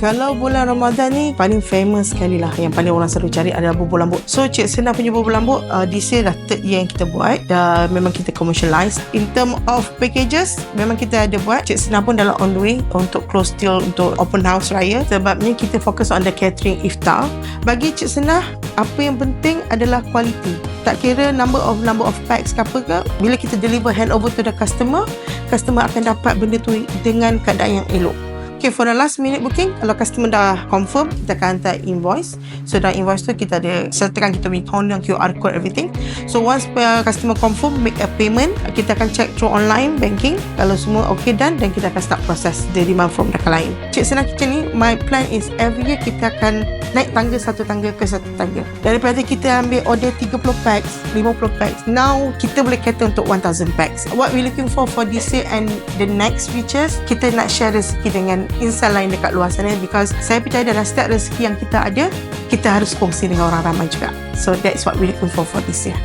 Kalau bulan Ramadan ni paling famous sekali lah yang paling orang selalu cari adalah bubur lambuk. So Cik Senah punya bubur lambuk uh, this year dah third year yang kita buat dan memang kita commercialize. In term of packages memang kita ada buat. Cik Senah pun dalam on the way untuk close deal untuk open house raya sebabnya kita fokus on the catering iftar. Bagi Cik Senah apa yang penting adalah quality. Tak kira number of number of packs ke apa ke, bila kita deliver hand over to the customer, customer akan dapat benda tu dengan keadaan yang elok. Okay, for the last minute booking, kalau customer dah confirm, kita akan hantar invoice. So, dalam invoice tu kita ada sertakan kita punya account dan QR code everything. So, once uh, customer confirm, make a payment, kita akan check through online banking. Kalau semua okay done, dan kita akan start process the demand from the lain. Cik Senang Kitchen ni, my plan is every year kita akan naik tangga satu tangga ke satu tangga. Daripada kita ambil order 30 packs, 50 packs, now kita boleh cater untuk 1000 packs. What we looking for for this year and the next features, kita nak share rezeki dengan insan lain dekat luar sana because saya percaya dalam setiap rezeki yang kita ada kita harus kongsi dengan orang ramai juga so that's what we looking for for this year